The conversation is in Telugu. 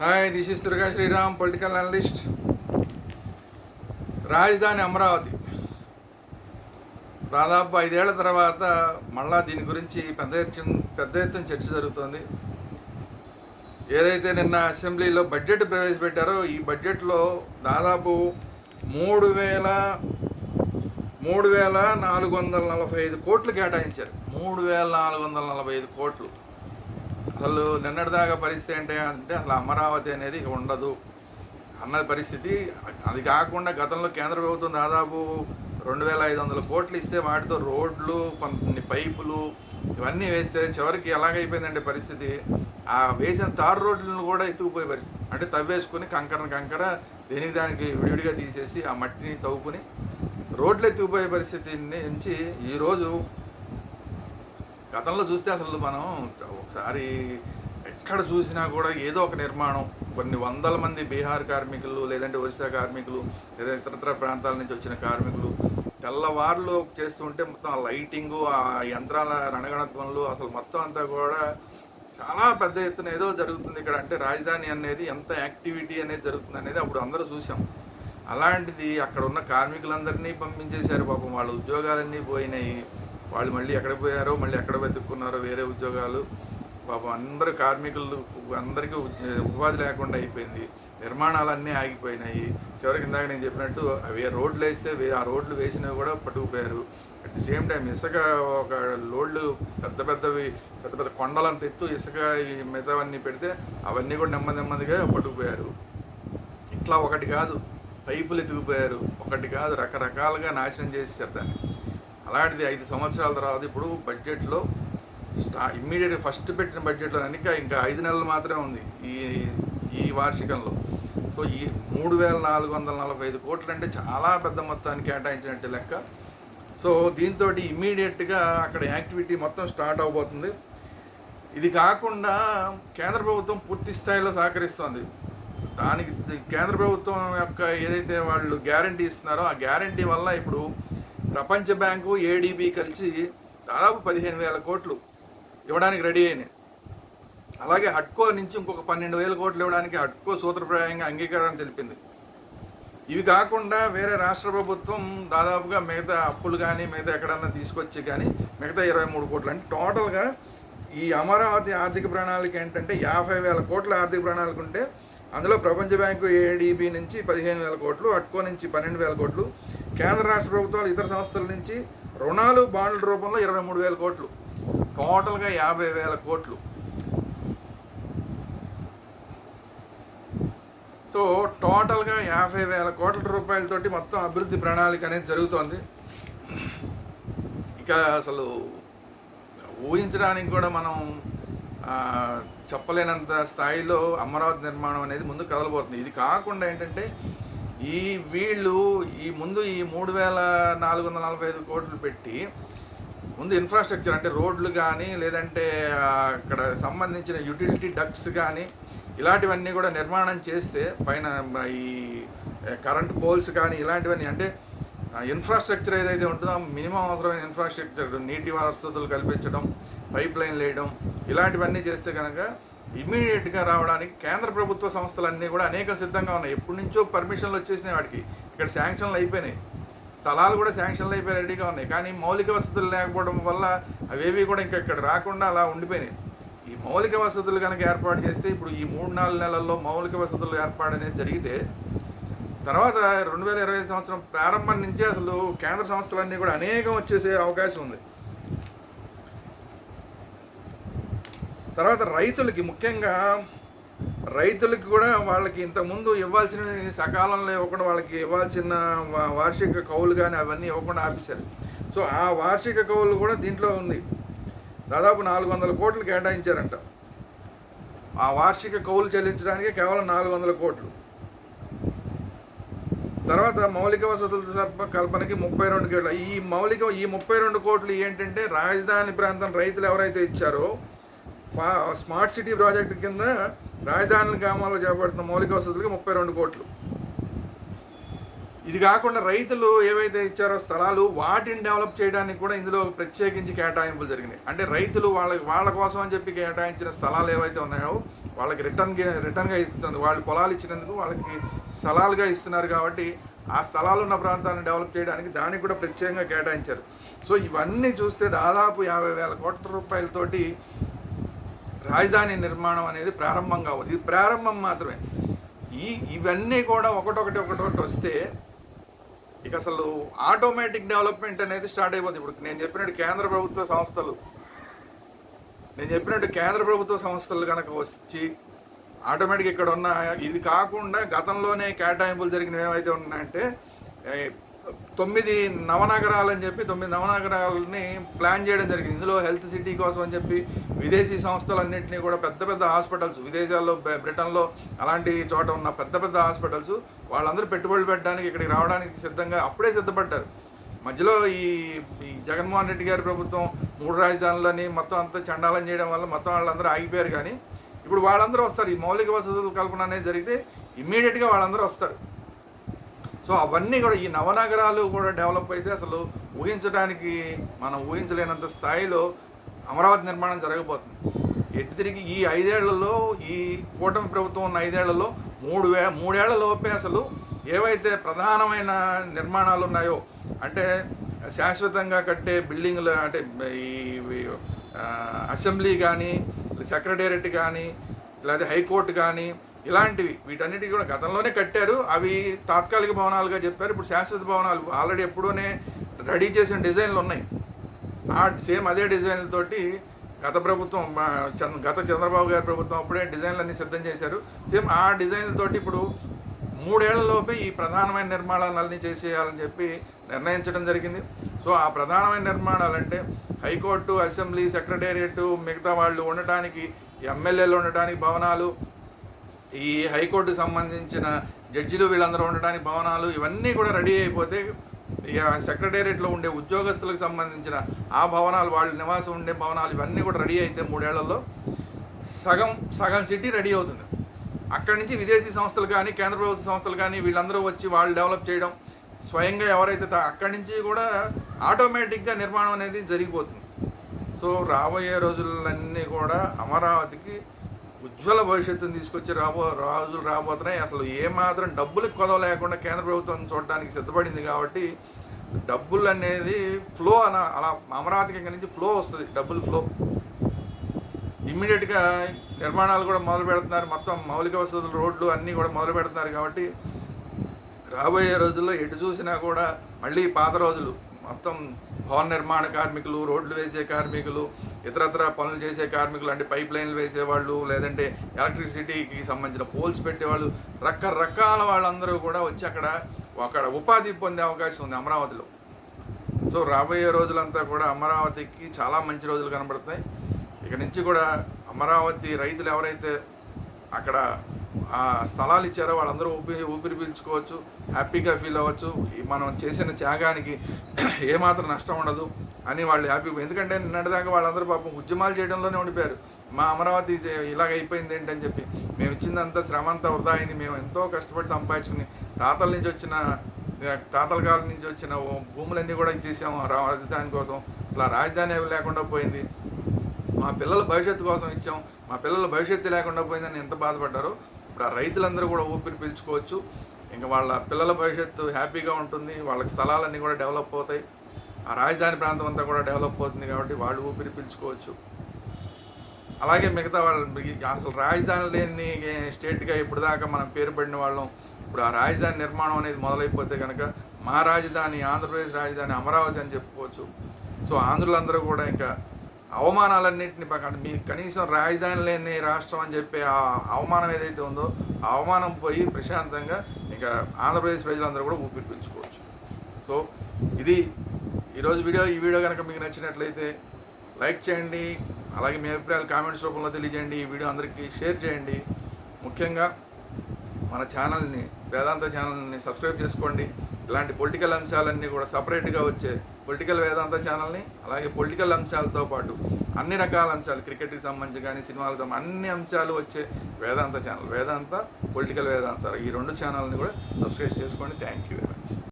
Hi this is Durga Sriram political analyst రాజధాని అమరావతి దాదాపు ఐదేళ్ళ తర్వాత మళ్ళా దీని గురించి పెద్ద ఎత్తున పెద్ద ఎత్తున చర్చ జరుగుతోంది. ఏదైతే నిన్న అసెంబ్లీలో బడ్జెట్ ప్రవేశపెట్టారో ఈ బడ్జెట్లో దాదాపు మూడు వేల మూడు వేల నాలుగు వందల నలభై ఐదు కోట్లు కేటాయించారు. మూడు వేల నాలుగు వందల నలభై ఐదు కోట్లు. అసలు నిన్నటిదాకా పరిస్థితి ఏంటి అంటే అసలు అమరావతి అనేది ఉండదు అన్న పరిస్థితి. అది కాకుండా గతంలో కేంద్ర ప్రభుత్వం దాదాపు రెండు వేల ఐదు వందల కోట్లు ఇస్తే వాటితో రోడ్లు కొన్ని పైపులు ఇవన్నీ వేస్తే చివరికి ఎలాగైపోయిందంటే పరిస్థితి? ఆ వేసిన తారు రోడ్లను కూడా ఎత్తుకుపోయే పరిస్థితి. అంటే తవ్వేసుకుని కంకర కంకర దేనికి దానికి విడివిడిగా తీసేసి ఆ మట్టిని తవ్వుకుని రోడ్లు ఎత్తుకుపోయే పరిస్థితి నుంచి ఈరోజు గతంలో చూస్తే అసలు మనం ఒకసారి ఎక్కడ చూసినా కూడా ఏదో ఒక నిర్మాణం. కొన్ని వందల మంది బీహార్ కార్మికులు లేదంటే ఒరిస్సా కార్మికులు లేదా ఇతరత్ర ప్రాంతాల నుంచి వచ్చిన కార్మికులు తెల్లవారులు చేస్తుంటే మొత్తం ఆ లైటింగు ఆ యంత్రాల రణగణత్వంలో అసలు మొత్తం అంతా కూడా చాలా పెద్ద ఎత్తున ఏదో జరుగుతుంది ఇక్కడ. అంటే రాజధాని అనేది ఎంత యాక్టివిటీ అనేది జరుగుతుంది అనేది అప్పుడు అందరూ చూసాం. అలాంటిది అక్కడ ఉన్న కార్మికులందరినీ పంపించేశారు. పాపం వాళ్ళ ఉద్యోగాలన్నీ పోయినాయి. వాళ్ళు మళ్ళీ ఎక్కడ పోయారో మళ్ళీ ఎక్కడ వెతుక్కున్నారో వేరే ఉద్యోగాలు. పాపం అందరు కార్మికులు అందరికీ ఉపాధి లేకుండా అయిపోయింది. నిర్మాణాలన్నీ ఆగిపోయినాయి. చివరికి ఇందాక నేను చెప్పినట్టు అవి రోడ్లు వేస్తే ఆ రోడ్లు వేసినవి కూడా పట్టుకుపోయారు. అట్ ది సేమ్ టైం ఇసుక ఒక లోడ్లు పెద్ద పెద్దవి పెద్ద పెద్ద కొండలను తెత్తు ఇసుక మిగతావన్నీ పెడితే అవన్నీ కూడా నెమ్మది నెమ్మదిగా పట్టుకుపోయారు. ఇట్లా ఒకటి కాదు పైపులు ఎత్తుకుపోయారు. ఒకటి కాదు రకరకాలుగా నాశనం చేసేసారు దాన్ని. అలాంటిది ఐదు సంవత్సరాల తర్వాత ఇప్పుడు బడ్జెట్లో స్టా ఇమ్మీడియట్ ఫస్ట్ పెట్టిన బడ్జెట్లో కనుక ఇంకా ఐదు నెలలు మాత్రమే ఉంది ఈ ఈ వార్షికంలో. సో ఈ మూడు వేల నాలుగు వందల నలభై ఐదు కోట్లు అంటే చాలా పెద్ద మొత్తాన్ని కేటాయించినట్టు లెక్క. సో దీంతో ఇమ్మీడియట్గా అక్కడ యాక్టివిటీ మొత్తం స్టార్ట్ అవబోతుంది. ఇది కాకుండా కేంద్ర ప్రభుత్వం పూర్తి స్థాయిలో సహకరిస్తోంది. దానికి కేంద్ర ప్రభుత్వం యొక్క ఏదైతే వాళ్ళు గ్యారంటీ ఇస్తున్నారో ఆ గ్యారంటీ వల్ల ఇప్పుడు ప్రపంచ బ్యాంకు ఏడీబీ కలిసి దాదాపు పదిహేను వేల కోట్లు ఇవ్వడానికి రెడీ అయినాయి. అలాగే హడ్కో నుంచి ఇంకొక పన్నెండు వేల కోట్లు ఇవ్వడానికి హడ్కో సూత్రప్రాయంగా అంగీకారం తెలిపింది. ఇవి కాకుండా వేరే రాష్ట్ర ప్రభుత్వం దాదాపుగా మిగతా అప్పులు కానీ మిగతా ఎక్కడన్నా తీసుకొచ్చి కానీ మిగతా ఇరవై మూడు కోట్లు. అంటే టోటల్గా ఈ అమరావతి ఆర్థిక ప్రణాళిక ఏంటంటే యాభై వేల కోట్ల ఆర్థిక ప్రణాళిక ఉంటే అందులో ప్రపంచ బ్యాంకు ఏడీబీ నుంచి పదిహేను వేల కోట్లు అట్కో నుంచి పన్నెండు వేల కోట్లు కేంద్ర రాష్ట్ర ప్రభుత్వాలు ఇతర సంస్థల నుంచి రుణాలు బాండ్ల రూపంలో ఇరవై మూడు వేల కోట్లు. టోటల్గా యాభై వేల కోట్లు. సో టోటల్గా యాభై వేల కోట్ల రూపాయలతోటి మొత్తం అభివృద్ధి ప్రణాళిక అనేది జరుగుతోంది. ఇక అసలు ఊహించడానికి కూడా మనం చెప్పలేనంత స్థాయిలో అమరావతి నిర్మాణం అనేది ముందు కదలబోతుంది. ఇది కాకుండా ఏంటంటే ఈ వీళ్ళు ఈ ముందు ఈ మూడు వేల నాలుగు వందల నలభై ఐదు కోట్లు పెట్టి ముందు ఇన్ఫ్రాస్ట్రక్చర్ అంటే రోడ్లు కానీ లేదంటే అక్కడ సంబంధించిన యూటిలిటీ డక్ట్స్ కానీ ఇలాంటివన్నీ కూడా నిర్మాణం చేస్తే పైన ఈ కరెంట్ పోల్స్ కానీ ఇలాంటివన్నీ అంటే ఇన్ఫ్రాస్ట్రక్చర్ ఏదైతే ఉంటుందో మినిమం అవసరమైన ఇన్ఫ్రాస్ట్రక్చర్ నీటి వసతులు కల్పించడం పైప్ లైన్ వేయడం ఇలాంటివన్నీ చేస్తే కనుక ఇమీడియట్గా రావడానికి కేంద్ర ప్రభుత్వ సంస్థలన్నీ కూడా అనేక సిద్ధంగా ఉన్నాయి. ఎప్పటి నుంచో పర్మిషన్లు వచ్చేసినాయి వాటికి ఇక్కడ శాంక్షన్లు అయిపోయినాయి. స్థలాలు కూడా శాంక్షన్లు అయిపోయి రెడీగా ఉన్నాయి. కానీ మౌలిక వసతులు లేకపోవడం వల్ల అవేవి కూడా ఇంకా ఇక్కడ రాకుండా అలా ఉండిపోయినాయి. ఈ మౌలిక వసతులు కనుక ఏర్పాటు చేస్తే ఇప్పుడు ఈ మూడు నాలుగు నెలల్లో మౌలిక వసతులు ఏర్పాటు అనేది జరిగితే తర్వాత రెండు వేల ఇరవై సంవత్సరం ప్రారంభం నుంచి అసలు కేంద్ర సంస్థలన్నీ కూడా అనేకం వచ్చేసే అవకాశం ఉంది. తర్వాత రైతులకి ముఖ్యంగా రైతులకి కూడా వాళ్ళకి ఇంతకుముందు ఇవ్వాల్సిన సకాలంలో ఇవ్వకుండా వాళ్ళకి ఇవ్వాల్సిన వార్షిక కౌలు కానీ అవన్నీ ఇవ్వకుండా ఆపేశారు. సో ఆ వార్షిక కౌలు కూడా దీంట్లో ఉంది. దాదాపు నాలుగు వందల కోట్లు కేటాయించారంట. ఆ వార్షిక కౌలు చెల్లించడానికి కేవలం నాలుగు వందల కోట్లు. తర్వాత మౌలిక వసతుల కల్పనకి ముప్పై రెండు కోట్లు. ఈ మౌలిక ఈ ముప్పై రెండు కోట్లు ఏంటంటే రాజధాని ప్రాంతం రైతులు ఎవరైతే ఇచ్చారో స్మార్ట్ సిటీ ప్రాజెక్ట్ కింద రాజధాని గ్రామాల్లో చేపడుతున్న మౌలిక వసతులకు ముప్పై రెండు కోట్లు. ఇది కాకుండా రైతులు ఏవైతే ఇచ్చారో స్థలాలు వాటిని డెవలప్ చేయడానికి కూడా ఇందులో ప్రత్యేకించి కేటాయింపులు జరిగినాయి. అంటే రైతులు వాళ్ళ వాళ్ళ కోసం అని చెప్పి కేటాయించిన స్థలాలు ఏవైతే ఉన్నాయో వాళ్ళకి రిటర్న్ రిటర్న్గా ఇస్తుంది వాళ్ళు పొలాలు ఇచ్చినందుకు వాళ్ళకి స్థలాలుగా ఇస్తున్నారు కాబట్టి ఆ స్థలాలు ఉన్న ప్రాంతాన్ని డెవలప్ చేయడానికి దానికి కూడా ప్రత్యేకంగా కేటాయించారు. సో ఇవన్నీ చూస్తే దాదాపు యాభై వేల కోట్ల రూపాయలతోటి రాజధాని నిర్మాణం అనేది ప్రారంభం కావద్దు ఇది ప్రారంభం మాత్రమే. ఈ ఇవన్నీ కూడా ఒకటొకటి ఒకటొకటి వస్తే ఇక అసలు ఆటోమేటిక్ డెవలప్మెంట్ అనేది స్టార్ట్ అయిపోతుంది ఇప్పుడు నేను చెప్పినట్టు కేంద్ర ప్రభుత్వ సంస్థలు నేను చెప్పినట్టు కేంద్ర ప్రభుత్వ సంస్థలు కనుక వచ్చి ఆటోమేటిక్ ఇక్కడ ఉన్న ఇది కాకుండా గతంలోనే కేటాయింపులు జరిగినవి ఏమైతే ఉన్నాయంటే తొమ్మిది నవనగరాలు అని చెప్పి తొమ్మిది నవనగరాలని ప్లాన్ చేయడం జరిగింది. ఇందులో హెల్త్ సిటీ కోసం అని చెప్పి విదేశీ సంస్థలన్నింటినీ కూడా పెద్ద పెద్ద హాస్పిటల్స్ విదేశాల్లో బ్రిటన్లో అలాంటి చోట ఉన్న పెద్ద పెద్ద హాస్పిటల్స్ వాళ్ళందరూ పెట్టుబడులు పెట్టడానికి ఇక్కడికి రావడానికి సిద్ధంగా అప్పుడే సిద్ధపడ్డారు. మధ్యలో ఈ ఈ జగన్మోహన్ రెడ్డి గారి ప్రభుత్వం మూడు రాజధానులని మొత్తం అంతా చండాలం చేయడం వల్ల మొత్తం వాళ్ళందరూ ఆగిపోయారు కానీ ఇప్పుడు వాళ్ళందరూ వస్తారు. ఈ మౌలిక వసతుల కల్పన అనేది జరిగితే ఇమ్మీడియట్గా వాళ్ళందరూ వస్తారు. సో అవన్నీ కూడా ఈ నవనగరాలు కూడా డెవలప్ అయితే అసలు ఊహించడానికి మనం ఊహించలేనంత స్థాయిలో అమరావతి నిర్మాణం జరగబోతుంది. ఎటు తిరిగి ఈ ఐదేళ్ళలో ఈ కూటమి ప్రభుత్వం ఉన్న ఐదేళ్ళలో మూడు వే మూడేళ్ళ లోపే అసలు ఏవైతే ప్రధానమైన నిర్మాణాలు ఉన్నాయో అంటే శాశ్వతంగా కట్టే బిల్డింగ్లు అంటే ఈ అసెంబ్లీ కానీ సెక్రటేరియట్ కానీ లేదా హైకోర్టు కానీ ఇలాంటివి. వీటన్నిటికీ కూడా గతంలోనే కట్టారు. అవి తాత్కాలిక భవనాలుగా చెప్పారు. ఇప్పుడు శాశ్వత భవనాలు. ఆల్రెడీ ఎప్పుడూనే రెడీ చేసిన డిజైన్లు ఉన్నాయి. ఆ సేమ్ అదే డిజైన్లతోటి గత ప్రభుత్వం గత చంద్రబాబు గారి ప్రభుత్వం అప్పుడే డిజైన్లన్నీ సిద్ధం చేశారు. సేమ్ ఆ డిజైన్లతోటి ఇప్పుడు మూడేళ్ళలోపే ఈ ప్రధానమైన నిర్మాణాలన్నీ చేసేయాలని చెప్పి నిర్ణయించడం జరిగింది. సో ఆ ప్రధానమైన నిర్మాణాలంటే హైకోర్టు అసెంబ్లీ సెక్రటేరియట్ మిగతా వాళ్ళు ఉండటానికి ఎమ్మెల్యేలు ఉండటానికి భవనాలు ఈ హైకోర్టుకు సంబంధించిన జడ్జిలు వీళ్ళందరూ ఉండడానికి భవనాలు ఇవన్నీ కూడా రెడీ అయిపోతే ఇక సెక్రటేరియట్లో ఉండే ఉద్యోగస్తులకు సంబంధించిన ఆ భవనాలు వాళ్ళ నివాసం ఉండే భవనాలు ఇవన్నీ కూడా రెడీ అయితే మూడేళ్ళలో సగం సగం సిటీ రెడీ అవుతుంది. అక్కడి నుంచి విదేశీ సంస్థలు కానీ కేంద్ర ప్రభుత్వ సంస్థలు కానీ వీళ్ళందరూ వచ్చి వాళ్ళు డెవలప్ చేయడం స్వయంగా ఎవరైతే అక్కడి నుంచి కూడా ఆటోమేటిక్గా నిర్మాణం అనేది జరిగిపోతుంది. సో రాబోయే రోజులన్నీ కూడా అమరావతికి ఉజ్వల భవిష్యత్తును తీసుకొచ్చి రాబో రాజులు రాబోతున్నాయి. అసలు ఏమాత్రం డబ్బులకు కొదవ లేకుండా కేంద్ర ప్రభుత్వం చూడడానికి సిద్ధపడింది కాబట్టి డబ్బులు అనేది ఫ్లో అన అలా అమరావతికి నుంచి ఫ్లో వస్తుంది డబ్బులు ఫ్లో. ఇమ్మీడియట్గా నిర్మాణాలు కూడా మొదలు పెడుతున్నారు. మొత్తం మౌలిక వసతులు రోడ్లు అన్నీ కూడా మొదలు పెడుతున్నారు కాబట్టి రాబోయే రోజుల్లో ఎటు చూసినా కూడా మళ్ళీ పాత రోజులు. మొత్తం భవన నిర్మాణ కార్మికులు రోడ్లు వేసే కార్మికులు ఇతరత్ర పనులు చేసే కార్మికులు అంటే పైప్ లైన్లు వేసేవాళ్ళు లేదంటే ఎలక్ట్రిసిటీకి సంబంధించిన పోల్స్ పెట్టేవాళ్ళు రకరకాల వాళ్ళందరూ కూడా వచ్చి అక్కడ అక్కడ ఉపాధి పొందే అవకాశం ఉంది అమరావతిలో. సో రాబోయే రోజులంతా కూడా అమరావతికి చాలా మంచి రోజులు కనబడతాయి ఇక నుంచి కూడా అమరావతి రైతులు ఎవరైతే అక్కడ ఆ స్థలాలు ఇచ్చారో వాళ్ళందరూ ఊపిరి ఊపిరి పీల్చుకోవచ్చు హ్యాపీగా ఫీల్ అవ్వచ్చు. మనం చేసిన త్యాగానికి ఏమాత్రం నష్టం ఉండదు. అని వాళ్ళు హ్యాపీ ఎందుకంటే నిన్నటిదాకా వాళ్ళందరూ పాపం ఉద్యమాలు చేయడంలోనే ఉండిపోయారు. మా అమరావతి ఇలాగ అయిపోయింది ఏంటని చెప్పి. మేము ఇచ్చిందంతా శ్రమ అంతా వృధా అయింది. మేము ఎంతో కష్టపడి సంపాదించుకుని తాతల నుంచి వచ్చిన తాతల కాలం నుంచి వచ్చిన భూములన్నీ కూడా ఇచ్చేసాము రాజధాని కోసం. అసలు రాజధాని లేకుండా పోయింది. మా పిల్లల భవిష్యత్తు కోసం ఇచ్చాం మా పిల్లల భవిష్యత్తు లేకుండా పోయిందని ఎంత బాధపడ్డారో. ఇప్పుడు ఆ రైతులందరూ కూడా ఊపిరి పీల్చుకోవచ్చు. ఇంకా వాళ్ళ పిల్లల భవిష్యత్తు హ్యాపీగా ఉంటుంది. వాళ్ళకి స్థలాలన్నీ కూడా డెవలప్ అవుతాయి. ఆ రాజధాని ప్రాంతం అంతా కూడా డెవలప్ అవుతుంది కాబట్టి వాళ్ళు ఊపిరి పీల్చుకోవచ్చు. అలాగే మిగతా వాళ్ళు అసలు రాజధాని లేని స్టేట్గా ఇప్పుడు దాకా మనం పేరు పడిన వాళ్ళం ఇప్పుడు ఆ రాజధాని నిర్మాణం అనేది మొదలైపోతే కనుక మా రాజధాని ఆంధ్రప్రదేశ్ రాజధాని అమరావతి అని చెప్పుకోవచ్చు. సో ఆంధ్రులందరూ కూడా ఇంకా అవమానాలన్నింటినీ పక్కన మీ కనీసం రాజధాని లేని రాష్ట్రం అని చెప్పే ఆ అవమానం ఏదైతే ఉందో ఆ అవమానం పోయి ప్రశాంతంగా ఇంకా ఆంధ్రప్రదేశ్ ప్రజలందరూ కూడా ఊపిరి పీల్చుకోవచ్చు. సో ఇది ఈరోజు వీడియో ఈ వీడియో కనుక మీకు నచ్చినట్లయితే లైక్ చేయండి అలాగే మీ అభిప్రాయాలు కామెంట్స్ రూపంలో తెలియజేయండి ఈ వీడియో అందరికీ షేర్ చేయండి. ముఖ్యంగా మన ఛానల్ని వేదాంత ఛానల్ని సబ్స్క్రైబ్ చేసుకోండి. ఇలాంటి పొలిటికల్ అంశాలన్నీ కూడా సపరేట్గా వచ్చే పొలిటికల్ వేదాంత ఛానల్ని అలాగే పొలిటికల్ అంశాలతో పాటు అన్ని రకాల అంశాలు క్రికెట్కి సంబంధించి కానీ సినిమాలకు సంబంధించి అన్ని అంశాలు వచ్చే వేదాంత ఛానల్ వేదాంత పొలిటికల్ వేదాంత ఈ రెండు ఛానల్ని కూడా సబ్స్క్రైబ్ చేసుకోండి. Thank you.